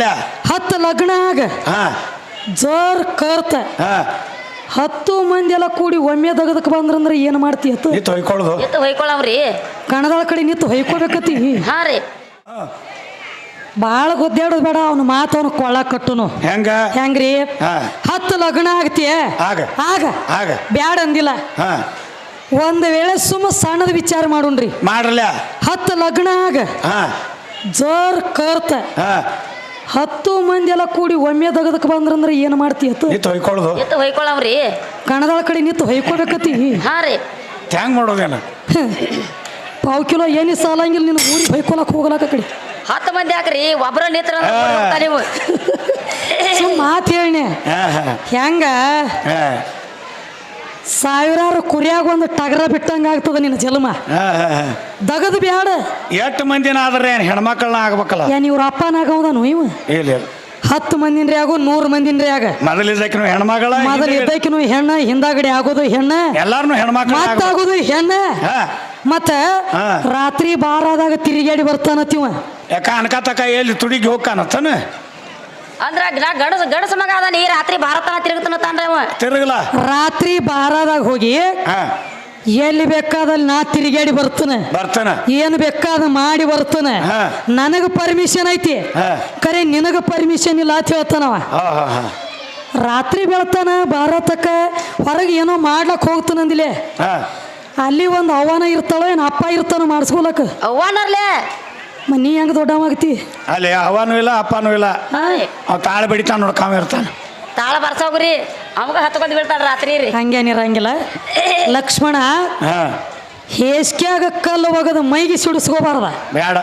ಹತ್ತು ಲಗ್ನ ಆಗ ಜರ್ ಜೋರ್ ಕರ್ತ. ಹಾ. ಹತ್ತು ಮಂದಿ ಎಲ್ಲ ಕೂಡಿ ಒಮ್ಮೆ ದಗದಕ್ಕೆ ಬಂದ್ರಂದ್ರೆ ಏನು ಮಾಡ್ತಿ ಹತ್ತು ಎತ್ತು ಕಣದಾಳ ಕಡೆ ನಿಂತು ಹೊಯ್ಕೊಬೇಕತಿ ಹಾ ರೀ. ಭಾಳ ಗೊದ್ದಾಡೋದು ಬೇಡ ಅವನ ಮಾತು ಅವನು ಕೊಳ್ಳ ಕಟ್ಟುನು. ಹೆಂಗ? ಹೆಂಗ್ರಿ? ಹಾ. ಹತ್ತು ಲಗ್ನ ಆಗತಿಯ? ಆಗ. ಆಗ. ಆಗ. ಬ್ಯಾಡ ಅಂದಿಲ್ಲ. ಹಾ. ಒಂದು ವೇಳೆ ಸುಮ್ಮ ಸಣ್ಣದ ವಿಚಾರ ಮಾಡುಣ್ರಿ. ಮಾಡ್ರಲ್ಲ. ಹತ್ತು ಲಗ್ನ ಆಗ ಹಾ. ಜೋರ್ ಕರ್ತ. ಹಾ. ಹತ್ತು ಮಂದಿ ಎಲ್ಲ ಕೂಡಿ ಒಮ್ಮೆ ತಗದಕ್ ಬಂದ್ರಂದ್ರೆ ಏನು ಮಾಡ್ತಿ ಅತ್ತು ನೀ ತೊಯ್ಕೊಳ್ಳೋದು ಎತ್ತು ಹೊಯ್ಕೊಳವ್ರಿ. ಕಣದಾಳ ಕಡೆ ನಿಂತು ಹೊಯ್ಕೋಬೇಕತಿ ಹಾ ರೀ. ಹೆಂಗ್ ಮಾಡೋದೇನ ಪಾವು ಕಿಲೋ ಏನಿ ಸಾಲಂಗಿಲ್ಲ ನಿನ್ನ ಊರಿಗೆ ಹೊಯ್ಕೊಳಕ್ ಹೋಗ್ಲಾಕ ಕಡೆ. ಹತ್ತು ಮಂದಿ ಹಾಕ್ರಿ ಒಬ್ರ ನಿತ್ರ. ನೀವು ಮಾತು ಹೇಳಿನೆ. ಹಾ ಹಾ. ಹೆಂಗ? ಹಾ. ಸಾವಿರಾರು ಕುರಿಯಾಗ ಒಂದು ಟಗರ ಬಿಟ್ಟಂಗ ಆಗ್ತದ ನಿನ್ನ ಜನ್ಮ ದಗದು ಹಾ ಹಾ. ದಗದ್ ಬ್ಯಾಡ. ಎಷ್ಟು ಮಂದಿನ ಆದ್ರೆ ಏನು ಹೆಣ್ಮಕ್ಳನ್ನ ಆಗ್ಬೇಕಲ್ಲ? ಏನ್ ಇವ್ರ ಅಪ್ಪನಾಗವದಾನು ಇವ? ಇಲ್ಲ ಇಲ್ಲ. ಹತ್ತು ಆಗೋ ಆಗು ನೂರು ರೀ ಆಗ. ಮೊದಲಿದ್ದಕ್ಕೆ ಹೆಣ್ಮಗಳ ಮೊದಲು ಇದ್ದಕಿನು ಹೆಣ್ಣ ಹಿಂದಾಗಡೆ ಆಗೋದು ಹೆಣ್ಣ. ಎಲ್ಲಾರನು ಹೆಣ್ಮಕ್ಳು ಮತ್ತಾಗೋದು ಹೆಣ್ಣ. ಮತ್ತ. ರಾತ್ರಿ ಬಾರಾದಾಗ ತಿರುಗಾಡಿ ಬರ್ತಾನತಿವ ಯಾಕ ಅನ್ಕಾತಕ ಎಲ್ಲಿ ತುಡಿಗೆ ಹೋಗ್ಕಾನತ್ತನ ಅಂದ್ರ ಗಣ ಮಗ ನೀ ರಾತ್ರಿ ಭಾರತನ ತಿರುಗುತ್ತನ ತಾನ್ರಿ ಅವ. ತಿರುಗಲ. ರಾತ್ರಿ ಬಾರಾದಾಗ ಹೋಗಿ ಹಾ. ಎಲ್ಲಿ ಬೇಕಾದಲ್ಲಿ ನಾ ತಿರುಗಾಡಿ ಬರ್ತಾನೆ. ಬರ್ತಾನ. ಏನು ಬೇಕಾದ ಮಾಡಿ ಬರ್ತಾನೆ. ನನಗೆ ನನಗ ಪರ್ಮಿಷನ್ ಐತಿ. ಹಾ. ಕರೆ ನಿನಗ ಪರ್ಮಿಷನ್ ಇಲ್ಲ ಅಂತ ಹೇಳ್ತಾನವ ಹಾ ಹಾ ಹಾ. ರಾತ್ರಿ ಬೆಳತಾನ ಭಾರತಕ್ಕೆ ಹೊರಗೆ ಏನೋ ಮಾಡ್ಲಕ್ ಹೋಗ್ತಾನಂದಿಲೆ ಹಾ. ಅಲ್ಲಿ ಒಂದು ಅವನ ಇರ್ತಾಳೋ ಏನು ಅಪ್ಪ ಇರ್ತಾನೋ ಮಾಡಿಸ್ಕೊಲಕ್? ಅವ್ವನರ್ಲೆ? ನೀ ಹೆಂಗ್ ದೊಡ್ಡವಾಗತಿ ಅಲ್ಲಿ ಅವನು ಇಲ್ಲ ಅಪ್ಪನೂ ಇಲ್ಲ. ಅವ್ ತಾಳ ಬಿಡಿತಾನ ನೋಡ್ಕಾಮ ಇರ್ತಾನ. ತಾಳ ಬರ್ಸೋಗ್ರಿ. ಅವಾಗ ಬಂದು ಬೀಳ್ತಾಳ ರಾತ್ರಿ ರೀ. ಹಂಗೇನಿರಂಗಿಲ್ಲ. ಲಕ್ಷ್ಮಣ ಹಾ. ಹೇಸ್ಕ್ಯಾಗ ಕಲ್ಲು ಒಗದು ಮೈಗೆ ಸುಡಿಸ್ಕೋಬಾರ್ದ. ಬೇಡ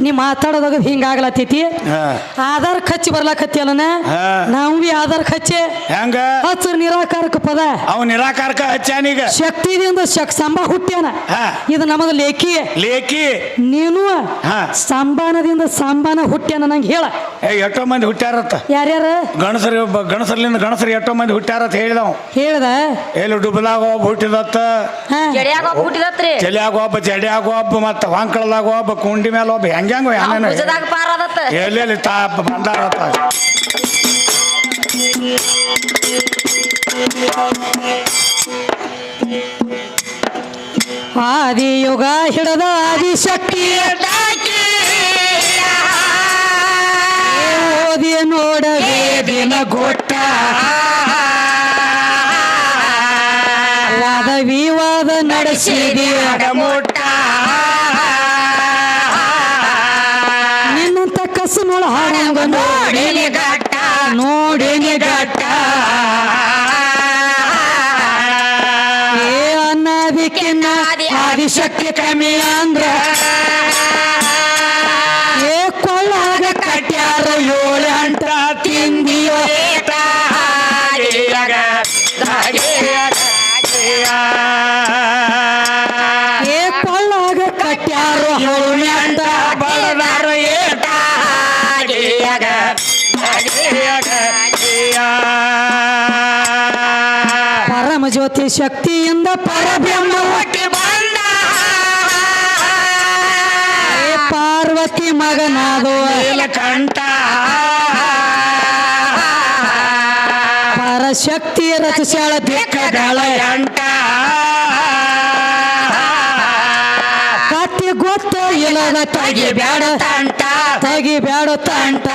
ನೀ ಮಾತಾಡೋದಾಗ ಹಿಂಗಾಗ್ಲತ್ತೈತಿ? ಹಾ. ಆಧಾರ್ ಖರ್ಚು ಬರ್ಲಾಕತ್ತಿಯಲ್ಲನ ಹಾ. ನಾವು ಬಿ ಆಧಾರ್ ಖರ್ಚೆ ಹೆಂಗ? ಹಚ್ಚರ್ ನಿರಾಕಾರಕ ಪದ. ಅವ್ ನಿರಾಕಾರಕ ಹಚ್ಚಾನೀಗ ಶಕ್ತಿದಿಂದ ಶಕ್ ಸಂಬ ಹುಟ್ಟ್ಯಾನ. ಹಾ. ಇದು ನಮ್ಮದ ಲೇಖಿ. ಲೇಖಿ. ನೀನು ಹಾ. ಸಂಬಾನದಿಂದ ಸಂಬಾನ ಹುಟ್ಟ್ಯಾನ ನಂಗೆ ಹೇಳ. ಏ ಎಷ್ಟೋ ಮಂದಿ ಹುಟ್ಟ್ಯಾರತ್ತ. ಯಾರ್ಯಾರ? ಗಣಸರಿ ಒಬ್ಬ ಗಣಸರ್ಲಿಂದ ಗಣಸರಿ ಎಷ್ಟೋ ಮಂದಿ ಹುಟ್ಟ್ಯಾರತ್ತ ಹೇಳಿದವ. ಹೇಳ್ದ? ಎಲ್ಲಿ ಡುಬಲಾಗ ಒಬ್ಬ ಹುಟ್ಟಿದತ್ತ? ಚಳಿಯಾಗ ಜಡಿಯಾಗ ಒಬ್ಬ ತಲೆಯಾಗ ಒಬ್ಬ ಮತ್ತ ಒಬ್ಬ ಮತ್ತು ಹೊಂಕಳದಾಗ ಒಬ್ಬ ಕುಂಡಿ ಮೇಲೆ ಒಬ್ಬ ಹೆಂಗ್ಯಾಂಗ ಭುಜದಾಗ ಪಾರ ಅದತ್ತ ಎಲ್ಲೆಲ್ಲಿ ತಾ ಬಂದಾರತ್ತ ಆದಿಯುಗ ಹಿಡದ ಆದಿಶಕ್ತಿ ಓದಿ ನೋಡದೆ ದಿನ ಗೊಟ್ಟ. ವಾದ ವಿವಾದ ನಡೆಸಿದಿ ಮುಟ್ಟ ಕಸನೊಳ ಹಾಡಂಗ ನೋಡಿನಿ ಗಟ್ಟ ನೋಡಿನಿ ಗಟ್ಟ. ಏ ಅನ್ನದಿಕ್ಕಿನ್ನ ಆದಿಶಕ್ತಿ ಕಮ್ಮಿ ಅಂದ್ರ ಜ್ಯೋತಿ ಶಕ್ತಿಯಿಂದ ಪರಬ್ರಹ್ಮ. ಹುಟ್ಟಿ ಬಂದ. ಪಾರ್ವತಿ ಮಗನಾದೋ ಕಂಠ ಪರಶಕ್ತಿಯ ರಚಿಸ್ಯಾಳ ದಿಕ್ಕದಾಳ ಅಂಟ ಕತ್ತಿ ಗೊತ್ತ ಇಲ್ಲದ ತಗಿ ಬ್ಯಾಡ ತಂಟ. ತಗಿ ಬ್ಯಾಡ ತಂಟ.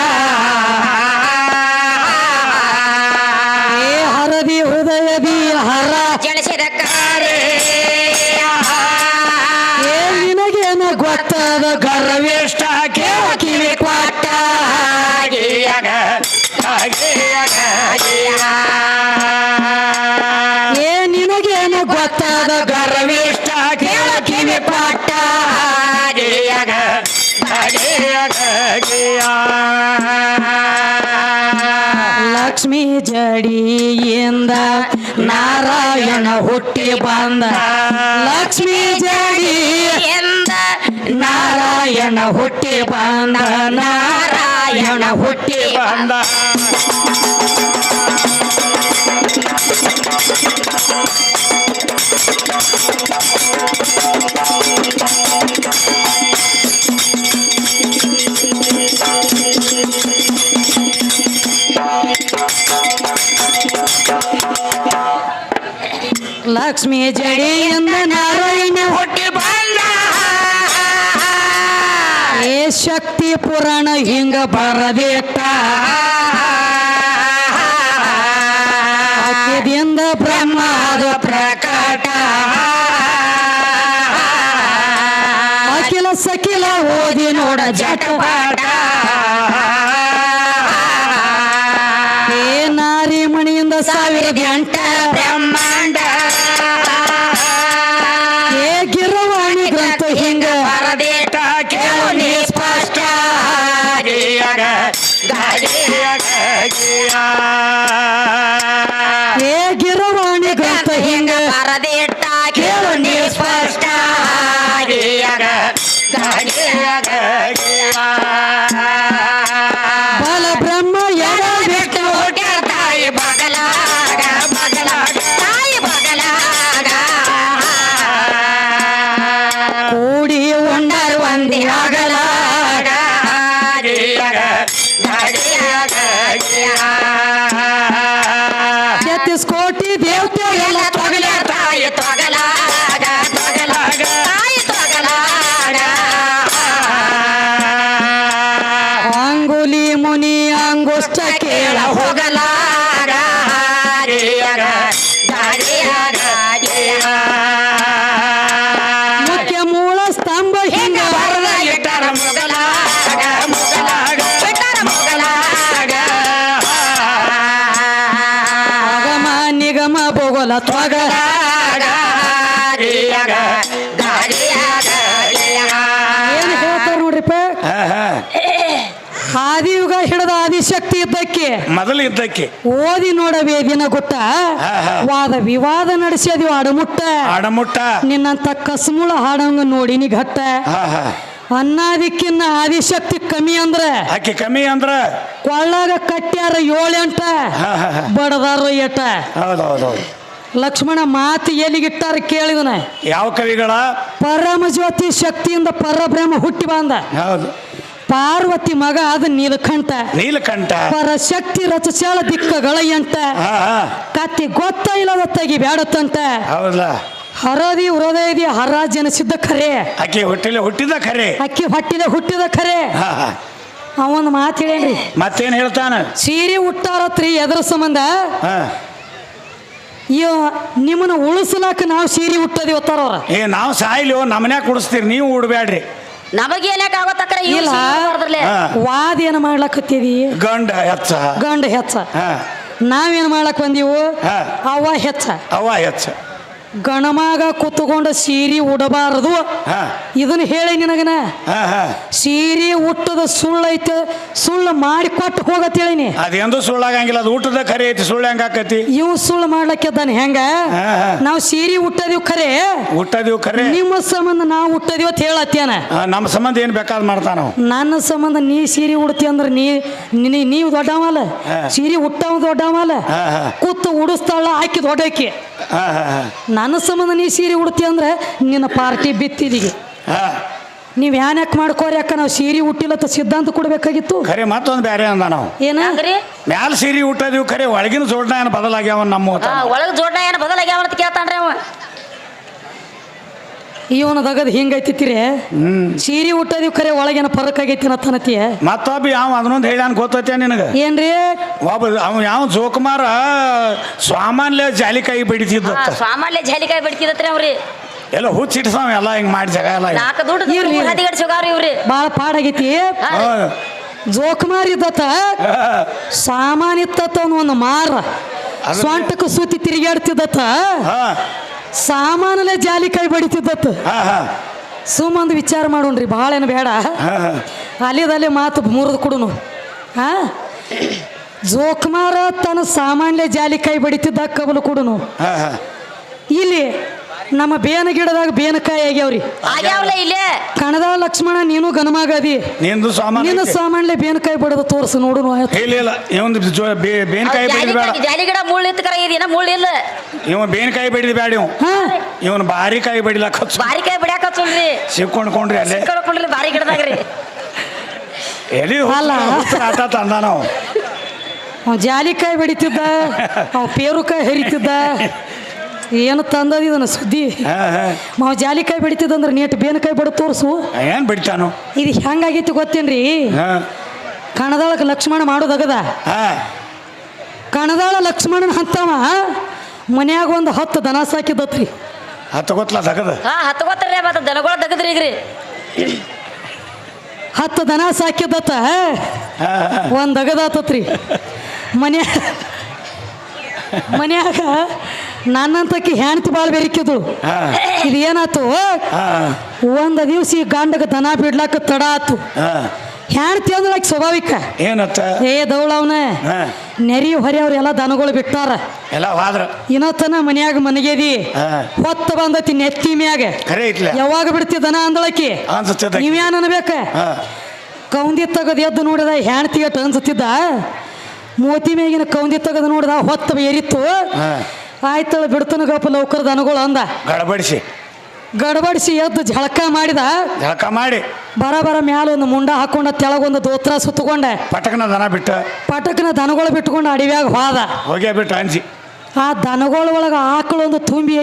ಲಕ್ಷ್ಮೀ ಜಡಿಯಿಂದ ನಾರಾಯಣ ಹುಟ್ಟಿ ಬಂದ. ಲಕ್ಷ್ಮಿ ಜಡಿ ಎಂದ ನಾರಾಯಣ ಹುಟ್ಟಿ ಬಂದ. ನಾರಾಯಣ ಹುಟ್ಟಿ ಬಂದ. ಲಕ್ಷ್ಮಿ ಎಂದ ನಾರಾಯಣ. ಹುಟ್ಟಿ ಬಂದ. ಏ ಶಕ್ತಿ ಪುರಾಣ ಹಿಂಗ ಬರಬೇಕ? ಅಕ್ಕಿದಿಂದ ಬ್ರಹ್ಮದ ಪ್ರಕಟ. ಅಖಿಲ ಸಕಿಲ ಓದಿ ನೋಡ ಜಟಪಾಟ ಬೋಗಲ ತ್ವಗ. ಏನು ಹೇಳ್ತಾರ ನೋಡ್ರಿಪ್ಪ? ಆದಿಯುಗ ಹಿಡಿದ ಆದಿಶಕ್ತಿ ಇದ್ದಕ್ಕೆ ಮೊದಲು ಇದ್ದಕ್ಕೆ. ಓದಿ ನೋಡವೇ ದಿನ ಗೊತ್ತ? ಹಾ, ಹಾ. ವಾದ ವಿವಾದ ನಡೆಸಿದ್ವಿ ಅಡಮುಟ್ಟ ಅಡಮುಟ್ಟ ನಿನ್ನಂತ ಕಸ್ಮುಳ ಹಾಡಂಗ ನೋಡಿನಿ ಘಟ್ಟ ಹಾ ಹಾ. ಅನ್ನಾದಿಕ್ಕಿನ್ನ ಆದಿಶಕ್ತಿ ಕಮ್ಮಿ ಅಂದ್ರ? ಆಕೆ ಕಮ್ಮಿ ಅಂದ್ರ? ಕೊಳ್ಳಾಗ ಕಟ್ಟ್ಯಾರ ಏಳೆಂಟ ಹಾ ಹಾ ಹಾ. ಬಡದಾರ ಎಟ? ಹೌದು ಹೌದು ಹೌದು ಲಕ್ಷ್ಮಣ ಮಾತು ಎಲ್ಲಿಗಿಟ್ಟಾರ ಕೇಳಿದನ ಯಾವ ಕವಿಗಳ? ಪರಮ ಜ್ಯೋತಿ ಶಕ್ತಿಯಿಂದ ಪರಬ್ರಹ್ಮ ಹುಟ್ಟಿ ಬಂದ. ಹೌದು. ಪಾರ್ವತಿ ಮಗ ಅದು ನೀಲಕಂಠ. ನೀಲಕಂಠ. ಪರಶಕ್ತಿ ರಚಚಾಳ ದಿಕ್ಕಗಳ ಎಂಟ ಹಾ ಹಾ. ಕತ್ತಿ ಗೊತ್ತ ಇಲ್ಲದ ತಗಿ ಬೇಡತ್ತಂತ ಹೌದಲ್ಲ ಹರದಿ ಹೃದಯದಿ ಹರ ಜನಿಸಿದ್ದ ಖರೆ. ಅಕ್ಕಿ ಹೊಟ್ಟಿಲೆ ಹುಟ್ಟಿದ ಖರೆ. ಅಕ್ಕಿ ಹೊಟ್ಟಿಲೆ ಹುಟ್ಟಿದ ಖರೆ. ಅವೊಂದು ಮಾತು ಹೇಳಿ ಮತ್ತೇನ್ ಹೇಳ್ತಾನ? ಸೀರೆ ಹುಟ್ಟಾರತ್ರಿ ಎದ್ರ ಸಂಬಂಧ. ಇವ ನಿಮ್ಮನ್ನ ಉಳಿಸಲಾಕ ನಾವು ಸೀರೆ ಹುಟ್ಟದಿ ಒತ್ತಾರವ್ರ ಏ ನಾವು ಸಾಯ್ಲಿ ನಮ್ಮನ್ಯಾಗ ಕುಡಿಸ್ತೀರಿ ನೀವು ಉಡ್ಬ್ಯಾಡ್ರಿ. ನಮಗೇನಕ್ಕೆ ಆಗೋತಕ್ರ ಇಲ್ಲ. ಹಾ. ವಾದ ಏನು ಮಾಡ್ಲಾಕತ್ತೀವಿ ಗಂಡ ಹೆಚ್ಚ ಗಂಡ ಹೆಚ್ಚ ಹಾ. ನಾವೇನ್ ಮಾಡ್ಲಕ್ ಬಂದೀವು? ಹಾ. ಅವ ಹೆಚ್ಚ ಅವ ಹೆಚ್ಚ ಗಣಮಾಗ ಕುತ್ಕೊಂಡ ಸೀರೆ ಉಡಬಾರದು. ಹಾ. ಇದನ್ನ ಹೇಳಿ ನಿನಗನ? ಸೀರಿ ಹುಟ್ಟದ ಸುಳ್ಳೈತೆ ಸುಳ್ಳು ಮಾಡಿ ಕೊಟ್ಟು ಹೋಗತ್ತೇಳಿನಿ ಅದೇನು ಅದೆಂದು ಸುಳ್ಳಾಗಂಗಿಲ್ಲ ಅದು ಊಟದ ಖರೆ ಐತಿ ಸುಳ್ಳು ಹೆಂಗ ಆಕತಿ? ಇವ್ ಸುಳ್ಳು ಮಾಡ್ಲಕ್ಕಿದ್ದಾನೆ ಹೆಂಗ. ನಾವು ಸೀರೆ ಹುಟ್ಟದಿವ್ ಖರೆ ಹುಟ್ಟದಿವ್ ಖರೆ ನಿಮ್ಮ ಸಂಬಂಧ ನಾವು ಹುಟ್ಟದಿವ್ ಅಂತ ಹೇಳತ್ತೇನ? ನಮ್ಮ ಸಂಬಂಧ ಏನ್ ಬೇಕಾದ್ ಮಾಡ್ತಾನ. ನನ್ನ ಸಂಬಂಧ ನೀ ಸೀರೆ ಉಡ್ತಿ ಅಂದ್ರೆ ನೀ ನೀ- ನೀವು ದೊಡ್ಡವಲ್ಲ. ಸೀರೆ ಹುಟ್ಟವ ದೊಡ್ಡವಲ್ಲ. ಕೂತು ಉಡಿಸ್ತಾಳ ಹಾಕಿ ದೊಡ್ಡಕಿ. ಹಾ ಹಾ ಹಾ ನನ್ನ ಸಂಬಂಧ ನೀ ಸೀರೆ ಉಡ್ತಿ ಅಂದ್ರೆ ನಿನ್ನ ಪಾರ್ಟಿ ಬಿತ್ತಿದಿಗೆ. ನೀವ್ ನೀವು ಯಾನ್ಯಾಕ್ ಮಾಡ್ಕೋರಿ ಅಕ್ಕ? ನಾವು ಸೀರೆ ಹುಟ್ಟಿಲ್ಲ ಅಂತ ಸಿದ್ಧಾಂತ ಕೊಡ್ಬೇಕಾಗಿತ್ತು. ಖರೆ ಮತ್ತೊಂದು ಬೇರೆ ಅಂದ ನಾವು. ಏನ? ಹಂಗ್ರಿ? ಮ್ಯಾಲ ಸೀರೆ ಊಟದಿವ್ ಖರೆ ಒಳಗಿನ ಜೋಡ್ನ ಏನು ಬದಲಾಗ್ಯಾವ ನಮ್ಮ ಒಳಗ ಒಳಗ್ ಜೋಡ್ನ ಏನು ಬದಲಾಗ್ಯಾವ ಅಂತ ಕೇಳ್ತಾನ್ರಿ ಅವ. ಇವನ ದಗದ್ ಹಿಂಗೈತಿತ್ತಿರಿ? ಸೀರೆ ಹುಟ್ಟದಿವ್ ಖರೆ ಒಳಗೇನ ಫರಕ್ ಆಗೈತಿ ಅನ್ನತನತಿಯ ಮತ್ತೊಬ್ಬ ಯಾವ ಅದನ್ನೊಂದು ಹೇಳ್ಯಾನ ಗೊತ್ತೈತೆ ನಿನಗ? ಏನ್ರಿ? ಒಬ್ಬ ಅವ ಯಾವ ಜೋಕುಮಾರ ಸಾಮಾನ್ಯ ಜಾಲಿಕಾಯಿ ಬಿಡಿಸಿದ ಸ್ವಾಮಾನ್ಯ ಸ್ವಾಮಲ್ಯ ಜಾಲಿಕಾಯಿ ಬಿಡ್ತಿದತ್ರಿ ಅವ್ರಿ. ಎಲ್ಲ ಹುಚ್ಚಿಟ್ಸಾವ ಎಲ್ಲ ಹಿಂಗ್ ಮಾಡಿ ಜಗ ಎಲ್ಲ ನಾಲ್ಕು ದುಡ್ಡು ಇವ್ರಿ. ಬಾಳ ಪಾಡಾಗೈತಿ. ಜೋಕುಮಾರ್ ಇದ್ದತ್ತ ಸಾಮಾನ್ಯ ಇತ್ತತ್ತ ಒಂದು ಮಾರ. ಸ್ವಂಟಕ್ಕೂ ಸೂತಿ ತಿರುಗಾಡ್ತಿದ್ದತ್ತ ಹಾ. ಸಾಮಾನಲ್ಲೇ ಜಾಲಿಕಾಯಿ ಬಡಿತಿದ್ದತ್ತ. ಸುಮ್ಮಂದು ವಿಚಾರ ಮಾಡೋಣ್ರಿ ಭಾಳ ಏನು ಬೇಡ. ಅಲ್ಲಿದಲ್ಲೇ ಮಾತು ಮುರಿದು ಕೊಡುನು. ಹಾ? ಜೋಕುಮಾರ ತನ್ನ ಸಾಮಾನ್ಯ ಜಾಲಿಕಾಯಿ ಬಡಿತಿದ್ದ ಕಬಲು ಕೊಡುನು. ಇಲ್ಲಿ ನಮ್ಮ ಬೇನ ಗಿಡದಾಗ ಬೇನಕಾಯಿ ಆಗ್ಯಾವ್ರಿ. ಆಗ್ಯಾವ್ಲೆ ಇಲ್ಲೇ? ಕಣದ ಲಕ್ಷ್ಮಣ ನೀನು ಗನಮಾಗದಿ ನಿಂದು ಸಾಮಾನು ನಿನ್ನ ಸಾಮಾನ್ಯ ಸಾಮಾನ್ಲೆ ಬೇನಕಾಯಿ ಬಡದ ತೋರ್ಸು ನೋಡು ಆಯ್ತು ಇಲ್ಲ ಇಲ್ಲ ಇವಂದು ಜೋ ಬೇ- ಬೇನ್ಕಾಯಿ ಬೇಡಿದ ಬೇಡ. ಜಾಲಿ ಜಾಲಿ ಗಿಡ ಮುಳ್ಳು ಇತ್ತು ಕರ ಇದೇನ ಮುಳ್ಳು ಇಲ್ಲ? ಇವ ಬೇನ್ಕಾಯಿ ಬೇಡಿದ ಬೇಡ ಇವ್. ಹಾ. ಇವನ್ ಬಾರಿ ಕಾಯಿ ಬಡಿಲಕ್ಕ ಹಚ್ಚು ಬಾರಿಕಾಯಿ ಬಿಡ್ಯಾಕ ಹಚ್ಚುಲ್ರಿ. ಸಿಕ್ಕೊಂಡ್ಕೊಂಡ್ರಿ ಅಲ್ಲೇ ಕಳ್ಕೊಂಡ್ರಿ ಬಾರಿ ಗಿಡದಾಗ್ರಿ ಎಲ್ಲಿ ಅಲ್ಲ. ಆಟ ತಂದ ನಾವು. ಅವ ಜಾಲಿಕಾಯಿ ಬಡಿತಿದ್ದ ಅವ ಪೇರುಕಾಯಿ ಹರಿತಿದ್ದ ಏನು ತಂದದ ಇದನ್ನ ಸುದ್ದಿ? ಹಾ ಹಾ. ಮಾವು ಜಾಲಿಕಾಯಿ ಬೆಳಿತಿದಂದ್ರೆ ನೀಟ್ ಬೇನಕಾಯಿ ಬಡ ತೋರ್ಸು. ಏನ್ ಬಿಡ್ತಾನು? ಇದು ಹೆಂಗಾಗೈತಿ ಗೊತ್ತೇನ್ರಿ? ಹಾ. ಕಣದಾಳಕ್ಕೆ ಲಕ್ಷ್ಮಣ ಮಾಡೋದಾಗದ? ಹಾ. ಕಣದಾಳ ಲಕ್ಷ್ಮಣನ ಹಂತವ ಮನ್ಯಾಗ ಒಂದು ಹತ್ತು ದನ ಸಾಕಿದತ್ರಿ ಹತ್ತು ಗೊತ್ತಲ ತಗದ ಹಾ ಹತ್ತು ಗೊತ್ತರಿ ಮತ್ತೆ ದನಗಳ ತಗದ್ರಿ ಈಗ್ರಿ. ಹತ್ತು ದನ ಸಾಕಿದತ್ತ ಹಾ ಒಂದು ಅಗದಾತತ್ರಿ ಮನ್ಯಾ ಮನ್ಯಾಗ ನನ್ನಂತಕ್ಕೆ ಹೆಣ್ತಿ ಭಾಳ ಬೆರಿಕಿದ್ಳು ಇದು ಏನಾತು ಒಂದು ದಿವ್ಸ ಈ ಗಂಡಗ ದನ ಬಿಡ್ಲಾಕ ತಡ ಆತು. ಹೆಣ್ತಿ ಅಂದ್ರೆ ಆಕೆ ಸ್ವಾಭಾವಿಕ. ಏನತ್ತ? ಏ ದೌಳವನ ನೆರಿ ಹೊರೆ ಅವ್ರೆಲ್ಲ ದನಗಳು ಬಿಟ್ಟಾರ. ಎಲ್ಲ ವಾದ್ರ ಇನ್ನೊತ್ತನ ಮನ್ಯಾಗ ಮನೆಗೇದಿ ಹೊತ್ತು ಬಂದತಿ ನೆತ್ತಿ ಮ್ಯಾಗ. ಯಾವಾಗ ಬಿಡ್ತಿ ದನ ಅಂದಳಕಿ? ನೀವ್ಯಾನ್ ಅನ್ಬೇಕ? ಕೌಂದಿ ತಗದ್ ಎದ್ದು ನೋಡಿದ ಹೆಣ್ತಿ ಅಟ್ ಅನ್ಸುತ್ತಿದ್ದ? ಮೋತಿ ಮೇಗಿನ ಕೌಂದಿ ತೆಗೆದು ನೋಡಿದ ಹೊತ್ತ ಏರಿತ್ತು. ಆಯ್ತು ಆಯ್ತಳ ಬಿಡ್ತನ ಗಪ್ಪ ಲೌಕರ್ ದನಗಳು ಅಂದ. ಗಡಬಡಿಸಿ. ಗಡಬಡಿಸಿ ಎದ್ದು ಝಳಕ ಮಾಡಿದ. ಜಳಕ ಮಾಡಿ. ಬರ ಬರ ಮ್ಯಾಲ ಒಂದು ಮುಂಡ ಹಾಕೊಂಡ ತೆಳಗೊಂದು ದೋತ್ರ ಸುತ್ತಕೊಂಡೆ. ಪಟಕನ ದನ ಬಿಟ್ಟ. ಪಟಕನ ದನಗಳು ಬಿಟ್ಕೊಂಡು ಅಡಿವ್ಯಾಗ ಹೋದ. ಹೋಗ್ಯಾ ಬಿಟ್ಟ ಅಂಜಿ. ಆ ದನಗಳ ಒಳಗೆ ಆಕಳು ಒಂದು ತುಂಬಿ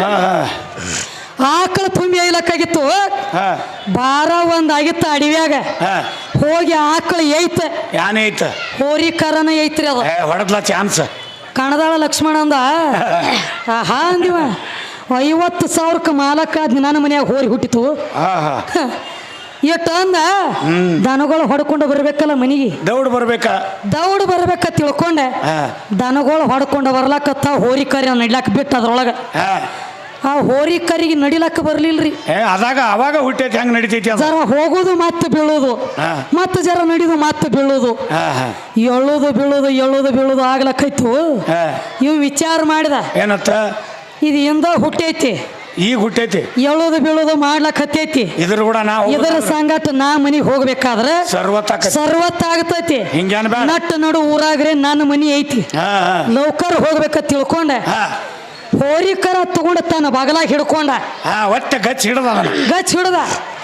ಹಾ ಆಕಳು ತುಂಬಿ ಐಲಕ್ಕಾಗಿತ್ತು. ಹಾ. ಬಾರ ಒಂದು ಆಗಿತ್ತು ಅಡಿವ್ಯಾಗ. ಹಾ. ಹೋಗಿ ಆಕಳು ಐತ ಯಾನೈತ ಐತ ಹೋರಿ ಕರನ ಐತ್ರಿ ಅದು. ಹೊಡೆದ್ಲ ಚಾನ್ಸ್. ಕಣದಾಳ ಲಕ್ಷ್ಮಣ ಅಂದ. ಹಾ ಅಂದಿವ. ಐವತ್ತು ಸಾವಿರಕ್ಕೆ ಮಾಲಕ್ಕ ನನ್ನ ಮನ್ಯಾಗ ಹೋರಿ ಹುಟ್ಟಿತು. ಎಷ್ಟು ಅಂದ? ದನಗಳು ಹೊಡ್ಕೊಂಡು ಬರ್ಬೇಕಲ್ಲ ಮನಿಗೆ. ದೌಡ್ ಬರ್ಬೇಕ. ದೌಡ್ ಬರ್ಬೇಕ ತಿಳ್ಕೊಂಡೆ. ದನಗಳು ಹೊಡ್ಕೊಂಡು ಬರ್ಲಾಕತ್ತ ಹೋರಿ ಕರಿ ನಡ್ಲಾಕ್ ಬಿಟ್ಟು ಅದ್ರೊಳಗೆ. ಹಾ. ಆ ಹೋರಿ ಕರಿಗೆ ನಡಿಲಕ್ಕ ಬರ್ಲಿಲ್ರಿ. ಏ ಅದಾಗ ಅವಾಗ ಹುಟ್ಟೈತಿ ಹೆಂಗ್ ನಡಿತೈತಿ ಅದು? ಜರ ಹೋಗೋದು ಮತ್ತೆ ಬೀಳೋದು. ಹಾ. ಮತ್ತೆ ಜರ ನಡಿದು ಮತ್ತೆ ಬೀಳೋದು. ಹಾ ಹಾ. ಎಳ್ಳೋದು ಬೀಳೋದು ಎಳ್ಳೋದು ಬೀಳೋದು ಆಗ್ಲಕ್ಕೈತು. ಹಾ. ಇವ್ ವಿಚಾರ ಮಾಡಿದ. ಏನತ್ತ? ಇದು ಎಂದ ಹುಟ್ಟೈತಿ. ಈಗ ಹುಟ್ಟೈತಿ. ಎಳ್ಳೋದು ಬೀಳುದು ಮಾಡ್ಲಕ್ ಹತ್ತೈತಿ ಇದ್ರ ಕೂಡ ನಾವು ಇದರ ಸಂಗಟ ನಾ ಮನಿಗೆ ಹೋಗ್ಬೇಕಾದ್ರೆ ಸರ್ವತ್ ಸರ್ವತ್ತಾಗತೈತಿ ಹಿಂಗೇನ್ ಬೇಡ ನಟ್ಟು ನಡು ಊರಾಗ್ರೆ ನನ್ನ ಮನಿ ಐತಿ. ಹಾ ಹಾ. ಲೌಕರ್ ಹೋಗ್ಬೇಕ ತಿಳ್ಕೊಂಡೆ. ಹಾ. ಹೋರಿಕರ ತಗೊಂಡ ತನ್ನ ಬಗಲಾಗ ಹಿಡ್ಕೊಂಡ. ಹಾ ಒಟ್ಟ ಗಚ್ ಹಿಡದ ಅದನ್ನ. ಗಚ್ ಹಿಡ್ದ.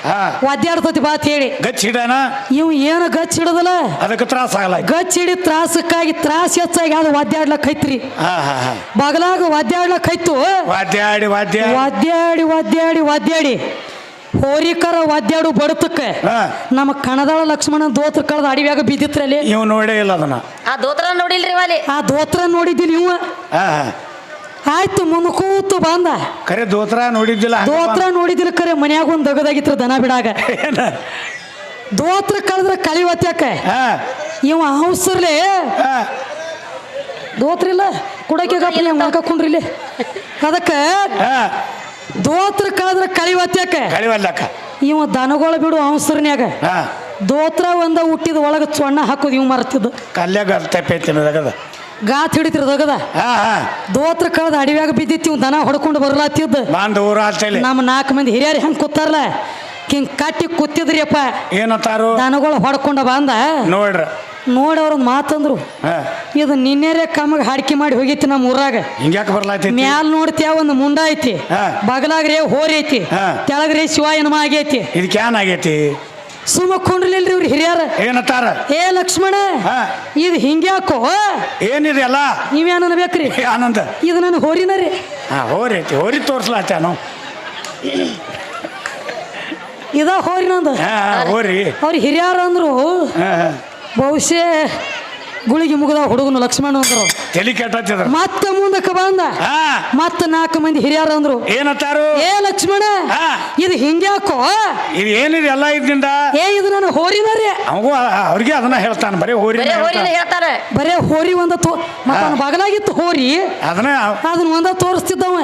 ಹಾ. ಒದ್ದಾಡ್ತತಿ ಬಾತ್ ಹೇಳಿ. ಗಚ್ ಹಿಡನ ಇವ್ ಏನು ಗಚ್ ಹಿಡದಲ್ಲ? ಅದಕ್ಕೆ ತ್ರಾಸ ಆಗಲ್ಲ ಗಚ್ ಹಿಡಿ ತ್ರಾಸಕ್ಕಾಗಿ ತ್ರಾಸ ಹೆಚ್ಚಾಗಿ ಅದು ಒದ್ದಾಡ್ಲಕ್ ಐತ್ರಿ ಹಾ ಹಾ ಹಾ. ಬಗಲಾಗ ಒದ್ದಾಡ್ಲಕ್ ಐತು ವಾದ್ಯಾಡಿ ವಾದ್ಯ ಒದ್ದಾಡಿ ಒದ್ದಾಡಿ ಒದ್ದಾಡಿ ಹೋರಿಕರ ಒದ್ದಾಡು ಬಡತಕ್ಕೆ. ಹಾ. ನಮ್ಮ ಕಣದಾಳ ಲಕ್ಷ್ಮಣ ದೋತ್ರ ಕಳೆದ ಅಡಿವ್ಯಾಗ ಬಿದ್ದಿತ್ರಲ್ಲಿ ಇವ್ ನೋಡೇ ಇಲ್ಲ ಅದನ್ನ. ಆ ದೋತ್ರ ನೋಡಿಲ್ರಿ ವಾಲಿ. ಆ ದೋತ್ರ ನೋಡಿದ್ದೀನಿ ಹಾ ಹಾ. ಆಯ್ತು ಮುನ್ಕೂತು ಬಂದ. ಖರೆ ದೋತ್ರ ನೋಡಿದ್ದಿಲ್ಲ ದೋತ್ರ ನೋಡಿದಿಲ್ಲ ಕರೆ ಮನ್ಯಾಗ ಒಂದು ದಗದಾಗಿತ್ರ ದನ ಬಿಡಾಗ. ದೋತ್ರ ಕಳೆದ್ರೆ ಕಳಿ ಒತ್ತಾಕ ಇವ ದೋತ್ರಿಲ್ಲ ದೋತ್ರ ಇಲ್ಲ? ಕುಡಕ್ಕೆ ಗಪ್ಪಲೆ ಅದಕ್ಕ ಇಲ್ಲಿ. ಅದಕ್ಕೆ ಹಾ. ದೋತ್ರ ಕಳೆದ್ರೆ ಕಳಿ ಒತ್ತಾಕ ಇವ ದನಗಳ ಬಿಡು ಹಂಸರ್ನ್ಯಾಗ. ಹಾ. ದೋತ್ರ ಒಂದ ಹುಟ್ಟಿದ ಒಳಗೆ ಚೊಣ್ಣ ಹಾಕೋದು ಇವ್ ಮರ್ತಿದ್ದು. ಕಲ್ಯಾಗ ತೆಪ್ಪೈತಿ ಗಾತ್ ಹಿಡಿತಿರ ದಗದ ಹಾ ಹಾ. ದೋತ್ರ ಕಳೆದ ಅಡಿವ್ಯಾಗ ಬಿದ್ದಿತ್ತು ದನ ಹೊಡ್ಕೊಂಡು ಬರ್ಲಾತಿದ್ದ. ಬಂದ ಊರ ನಮ್ಮ ನಾಲ್ಕು ಮಂದಿ ಹಿರಿಯರು ಹೆಂಗ್ ಕೂತಾರಲ್ಲ? ಕಿಂಗ್ ಕಟ್ಟಿ ಕೂತಿದ್ರಿಯಪ್ಪ. ಏನತ್ತಾರು ದನಗಳು ಹೊಡ್ಕೊಂಡ ಬಂದ ನೋಡ್ರ. ನೋಡಿ ಅವ್ರ ಮಾತಂದ್ರು. ಇದು ನಿನ್ನೆರೆ ಕಮ್ಮಗೆ ಹಾಡಿಕೆ ಮಾಡಿ ಹೋಗಿತ್ತು ನಮ್ಮ ಊರಾಗ. ಹಿಂಗ್ಯಾಕೆ ಬರ್ಲಾತಿ ಮ್ಯಾಲ್ ನೋಡ್ತೀಯ ಒಂದು ಮುಂಡ ಐತಿ. ಬಗಲಾಗ್ರೆ ಹೋರಿ ಐತಿ. ಶಿವಾಯನ ಶಿವಾಯನಮ ಆಗೈತಿ. ಇದಕ್ಕೆ ಆಗೈತಿ? ಸುಮ್ಮ ಕೊಂಡ್ರಿಲ್ರಿ ಇವ್ರು ಹಿರಿಯರ. ಏನತ್ತಾರ? ಏ ಲಕ್ಷ್ಮಣ ಹಾ. ಇದು ಹಿಂಗ್ಯಾಕೋ? ಏನಿದೆ ಅಲ್ಲ ನೀವೇನು ಅನ್ಬೇಕ್ರಿ? ಏ ಆನಂದ. ಇದು ನನ್ನ ಹೋರಿನ ರೀ. ಹಾ ಹೋರಿ ಐತಿ ಹೋರಿ ನಾವು ಇದ ಹೋರಿ ನಂದು. ಹಾ, ಹೋರಿ. ಅವ್ರು ಹಿರಿಯರು ಅಂದ್ರು ಹಾ ಹಾ. ಬಹುಶಃ ಗುಳಿಗೆ ಮುಗಿದ ಹುಡುಗನು ಲಕ್ಷ್ಮಣ ಅಂದ್ರು. ತಲಿ ಮತ್ತೆ ಮುಂದಕ್ಕೆ ಬಂದ. ಹಾ. ಮತ್ತೆ ನಾಲ್ಕು ಮಂದಿ ಹಿರಿಯರು ಅಂದ್ರು. ಏನತ್ತಾರು ಏ ಲಕ್ಷ್ಮಣ ಹಾ. ಇದು ಹಿಂಗ್ಯಾಕೋ ಇದು ಏನಿದೆ ಎಲ್ಲ ಇದ್ದಿಂದ ಏ ಇದು ನಾನು ಹೋರಿನ ರೀ ಅವಂಗೂ ಅವ್ರಿಗೆ ಅದನ್ನ ಹೇಳ್ತಾನೆ ಬರೀ ಹೋರಿ ಹೇಳ್ತಾರೆ. ಬರೇ ಹೋರಿ ಒಂದ ತೋ ಮತ್ತ ಬಗಲಾಗಿತ್ತು ಹೋರಿ. ಅದನ್ನ ಅದನ್ನ ಒಂದ ತೋರಿಸ್ತಿದ್ದವ.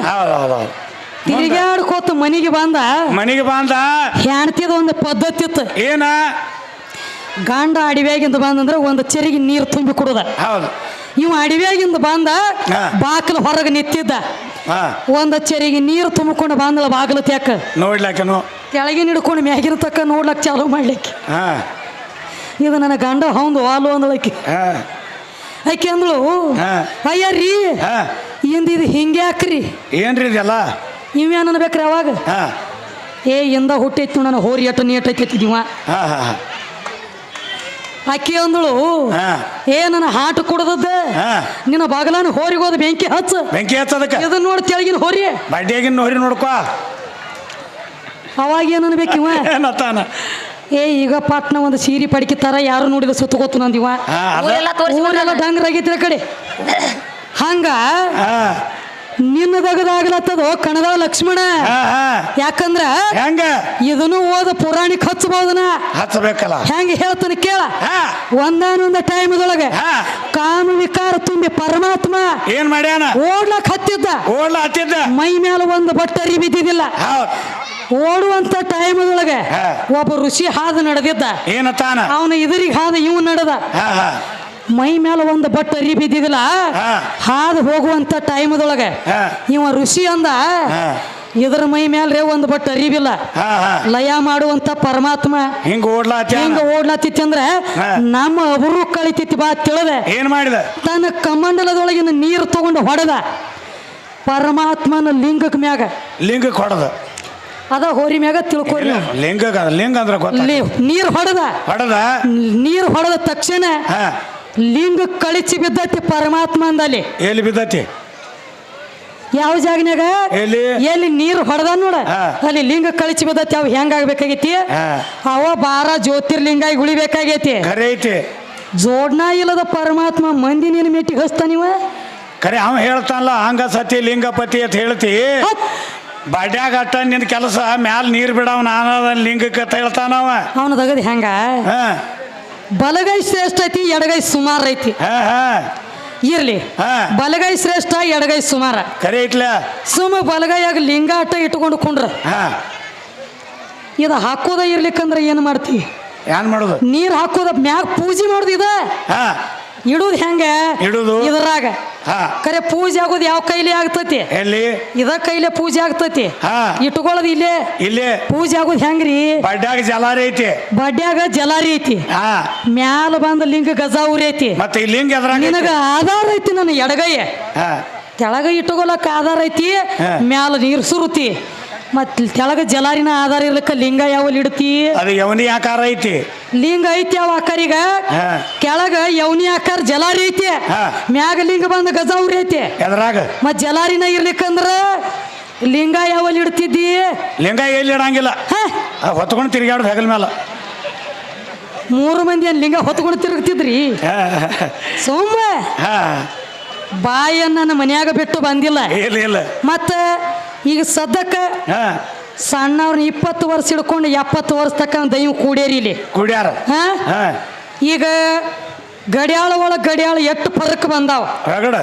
ತಿರುಗಾಡ್ಕೋತ ಮನಿಗೆ ಬಂದ. ಮನೆಗೆ ಬಂದ. ಹೆಣ್ತಿದ ಒಂದು ಪದ್ಧತಿ ಇತ್ತು. ಏನ? ಗಂಡ ಅಡಿವ್ಯಾಗಿಂದ ಬಂದಂದ್ರೆ ಒಂದು ಚೆರಿಗೆ ನೀರು ತುಂಬಿ ಕೊಡುದ. ಹೌದು. ಇವ ಅಡಿವ್ಯಾಗಿಂದ ಬಂದ. ಬಾಕಲು ಹೊರಗೆ ನಿಂತಿದ್ದ ಒಂದ ಚೆರಿಗೆ ನೀರು ತುಂಬಿಕೊಂಡು ಬಂದಳ ಬಾಗಿಲು ತೆಕ್ಕ ನೋಡ್ಲಾಕನು. ಕೆಳಗಿನ ಹಿಡ್ಕೊಂಡು ಮ್ಯಾಗಿನ ತಕ್ಕ ನೋಡ್ಲಕ್ ಚಾಲು ಮಾಡ್ಲಿಕ್ಕೆ. ಇದು ನನ್ನ ಗಂಡ ಹೌದು ವಾಲು ಅಂದಳಕ್ಕೆ ಹಾ. ಆಕೆ ಅಂದಳು. ಅಯ್ಯ ರೀ ಇಂದ ಇದು ಹಿಂಗೆ ಹಾಕ್ರಿ ಏನ್ರಿ ಇದೆಲ್ಲ? ನೀವೇನು ಅನ್ಬೇಕ್ರಿ ಅವಾಗ? ಹಾ. ಏ ಇಂದ ಹುಟ್ಟೈತಿ ನನ್ನ ಹೋರಿ ಅಟ್ಟು ನೀಟ್ ಐತಿ ನೀವ ಹಾ ಹಾ ಹಾ. ಅಕ್ಕಿ ಅಂದಳು ಹಾ. ಏ ನನ್ನ ಹಾಟು ಕುಡ್ದದ್ದ. ಹಾ. ನಿನ್ನ ಬಾಗಲಾನ ಹೋರಿ ಹೋದ ಬೆಂಕಿ ಹಚ್ಚ. ಬೆಂಕಿ ಹಚ್ಚದಕ್ಕೆ ಇದನ್ನ ನೋಡಿ ತೆಳಗಿನ ಹೋರಿ. ಬಡ್ಡಿಯಾಗಿನ ನೋರಿ ನೋಡ್ಕೋ. ಅವಾಗ ಏನು ಅನ್ಬೇಕು ಇವ? ಏನತ್ತಾನ ಏ ಈಗ ಪಟ್ನ ಒಂದು ಸೀರೆ ಪಡಿಕಿತ್ತಾರ ಯಾರು ನೋಡಿದ ಸುತ್ತು ಗೊತ್ತು ನಂದಿವ ಹಾ ಅದ. ಊರೆಲ್ಲ ತೋರಿಸಿ ಊರೆಲ್ಲ ಡಂಗ್ರಾಗೈತಿ ಆ ಕಡೆ. ಹಂಗ ಹಾ. ನಿನ್ನ ದಗದಾಗ್ಲತ್ತದು ಕಣದ ಲಕ್ಷ್ಮಣ. ಯಾಕಂದ್ರ ಹೆಂಗ? ಇದನ್ನು ಓದ ಪುರಾಣಿಕ್ ಹಚ್ಚಬಹುದನ? ಹಚ್ಚಬೇಕಲ್ಲ. ಹೆಂಗ ಹೇಳ್ತಾನೆ ಕೇಳ. ಒಂದಾನೊಂದ ಟೈಮ್ದೊಳಗೆ ಕಾಮ ವಿಕಾರ ತುಂಬಿ ಪರಮಾತ್ಮ ಏನ್ ಮಾಡ್ಯಾನ? ಓಡ್ಲಕ್ ಹತ್ತಿದ್ದ. ಓಡ್ಲ ಹತ್ತಿದ್ದ. ಮೈ ಮೇಲೆ ಒಂದು ಬಟ್ಟರಿ ಬಿದ್ದಿದ್ದಿಲ್ಲ ಓಡುವಂತ ಟೈಮ್ದೊಳಗೆ. ಒಬ್ಬ ಋಷಿ ಹಾದು ನಡೆದಿದ್ದ. ಏನತ್ತಾನ ಅವನ ಇದರಿಗೆ ಹಾದ ಇವ್ ನಡೆದ. ಮೈ ಮೇಲೆ ಒಂದು ಬಟ್ ಅರಿ ಬಿದ್ದಿದಿಲ್ಲ. ಹಾದು ಹೋಗುವಂತ ಟೈಮ್ದೊಳಗೆ. ಇವ ಋಷಿ ಅಂದ. ಇದ್ರ ಮೈ ಮೇಲೆ ಒಂದು ಬಟ್ ಅರಿವಿಲ್ಲ ಲಯ ಮಾಡುವಂತ ಪರಮಾತ್ಮ ಹಿಂಗ ಓಡ್ಲ ಹಿಂಗ ಹತ್ಯಾನ ಓಡ್ಲತ್ತಿತ್ತು ಅಂದ್ರೆ ನಮ್ಮ ಅವರು ಕಳಿತಿತ್ತು ಬಾ ತಿಳಿದೆ. ಏನ್ ಮಾಡಿದ? ತನ್ನ ಕಮಂಡಲದೊಳಗಿನ ನೀರು ತಗೊಂಡು ಹೊಡೆದ. ಪರಮಾತ್ಮನ ಲಿಂಗಕ್ ಮ್ಯಾಗ. ಲಿಂಗ ಹೊಡೆದ. ಅದ ಹೋರಿ ಮ್ಯಾಗ ತಿಳ್ಕೊರಿ. ಲಿಂಗ ಲಿಂಗ ಅಂದ್ರೆ ನೀರು ಹೊಡೆದ ನೀರ್ ಹೊಡೆದ. ಹೊಡದ? ನೀರು ಹೊಡೆದ ತಕ್ಷಣ ಲಿಂಗ ಕಳಿಸಿ ಬಿದ್ದತಿ ಪರಮಾತ್ಮ ಅಂದಲ್ಲಿ ಎಲ್ಲಿ ಬಿದ್ದತಿ? ಯಾವ ಜಾಗನ್ಯಾಗ? ಎಲ್ಲಿ? ಎಲ್ಲಿ ನೀರು ಹೊಡೆದ ನೋಡ. ಅಲ್ಲಿ ಲಿಂಗ ಕಳಿಸಿ ಬಿದ್ದತಿ ಅವ್ ಹೆಂಗಾಗ್ಬೇಕಾಗೈತಿ ಅವ ಬಾರ ಜ್ಯೋತಿರ್ಲಿಂಗ ಉಳಿಬೇಕಾಗೈತಿ. ಐತಿ. ಜೋಡ್ನ ಇಲ್ಲದ ಪರಮಾತ್ಮ ಮಂದಿ ನೀನು ಮೆಟ್ಟಿಗೆ ನೀವ ಕರೆ ಅವ ಹೇಳ್ತಾನಲ್ಲ ಹಂಗ ಸತಿ ಲಿಂಗಪತಿ ಅಂತ ಹೇಳ್ತಿ. ಬಡ್ಯಾಗ ಅಟ್ಟ ನಿನ್ ಕೆಲಸ ಮ್ಯಾಲ ನೀರ್ ಬಿಡವ್ ನಾನ ಲಿಂಗಕ್ಕೆ ಹೇಳ್ತಾನವ ಅವನ ತಗದ್ ಹೆಂಗ? ಬಲಗೈ ಶ್ರೇಷ್ಠ ಐತಿ ಎಡಗೈ ಸುಮಾರ ಐತಿ. ಹಾ ಹಾ. ಇರ್ಲಿ. ಹಾ. ಬಲಗೈ ಶ್ರೇಷ್ಠ ಎಡಗೈ ಸುಮಾರ. ಕರೆ ಸುಮ್ಮ ಬಲಗೈಯಾಗ ಲಿಂಗ ಅಟ್ಟ ಇಟ್ಕೊಂಡು ಕುಂಡ್ರ. ಹಾ. ಇದು ಹಾಕೋದ ಇರ್ಲಿಕ್ಕಂದ್ರೆ ಏನು ಮಾಡ್ತಿ? ಏನ್ ಮಾಡೋದು? ನೀರ್ ಹಾಕೋದ ಮ್ಯಾಗ ಪೂಜೆ ಮಾಡೋದು ಇದ? ಹಾ. ಇಡುದು ಹೆಂಗ? ಇಡುದು? ಇದ್ರಾಗ. ಕರೆ ಪೂಜೆ ಆಗೋದು ಯಾವ ಕೈಲಿ ಆಗ್ತತಿ? ಎಲ್ಲಿ? ಇದ ಕೈಲಿ ಪೂಜೆ ಆಗ್ತತಿ. ಹಾ. ಇಟ್ಕೊಳ್ಳೋದು ಇಲ್ಲೇ? ಇಲ್ಲಿ. ಪೂಜೆ ಆಗೋದು ಹೆಂಗ್ರಿ? ಬಡ್ಯಾಗ ಜಲಾರಿ ಐತಿ ಬಡ್ಯಾಗ ಜಲಾರಿ ಐತಿ ಹಾ. ಮ್ಯಾಲ ಬಂದ ಲಿಂಗ ಗಜಾವುರಿ ಐತಿ ಮತ್ತೆ ಈ ಲಿಂಗ ಎದ್ರಾಗ ನಿನಗ ಆಧಾರ ಐತಿ ನನ್ನ ಎಡಗೈ. ಹಾ. ಕೆಳಗೆ ಇಟ್ಕೊಳಕ್ ಆಧಾರ ಐತಿ. ಮ್ಯಾಲ ನೀರು ಸುರುತಿ. ಮತ್ ತೆಳಗ ಜಲಾರಿನ ಆಧಾರ ಇರ್ಲಿಕ್ಕ ಲಿಂಗ ಯಾವಲ್ಲಿ ಇಡ್ತಿ? ಅದು ಯವನಿ ಆಕಾರ ಐತಿ. ಲಿಂಗ ಐತಿ ಅವ ಆಕಾರಿಗ. ಕೆಳಗ ಯವನಿ ಆಕಾರ ಜಲಾರಿ ಐತಿ. ಮ್ಯಾಗ ಲಿಂಗ ಬಂದ ಗಜಾವುರಿ ಐತಿ. ಎದ್ರಾಗ? ಮತ್ ಜಲಾರಿನ ಇರ್ಲಿಕ್ಕಂದ್ರ ಲಿಂಗ ಯಾವಲ್ಲಿ ಇಡ್ತಿದ್ದಿ? ಲಿಂಗ ಎಲ್ಲಿ ಇಡಂಗಿಲ್ಲ. ಹೊತ್ಕೊಂಡು ತಿರ್ಗಾಡೋದು ಹೆಗಲ ಮೇಲೆ ಮೂರು ಮಂದಿ ಏನ್ ಲಿಂಗ ಹೊತ್ಕೊಂಡು ತಿರುಗ್ತಿದ್ರಿ? ಸೋಮ ಹಾ. ಬಾಯನ್ನ ನನ್ನ ಮನ್ಯಾಗ ಬಿಟ್ಟು ಬಂದಿಲ್ಲ. ಇಲ್ಲ ಇಲ್ಲ. ಮತ್ತ ಈಗ ಸದ್ಯಕ್ಕೆ ಹಾ. ಸಣ್ಣವ್ರನ್ನ ಇಪ್ಪತ್ತು ವರ್ಷ ಹಿಡ್ಕೊಂಡು ಎಪ್ಪತ್ತು ವರ್ಷ ತಕ್ಕ ದೈವ ಕೂಡ್ಯಾರಿ ಇಲ್ಲಿ. ಕುಡ್ಯಾರ. ಹಾ? ಈಗ ಗಡಿಯಾಳ ಒಳಗೆ ಗಡಿಯಾಳ ಎಷ್ಟು ಪದಕ್ಕೆ ಬಂದಾವ. ರಗಡ.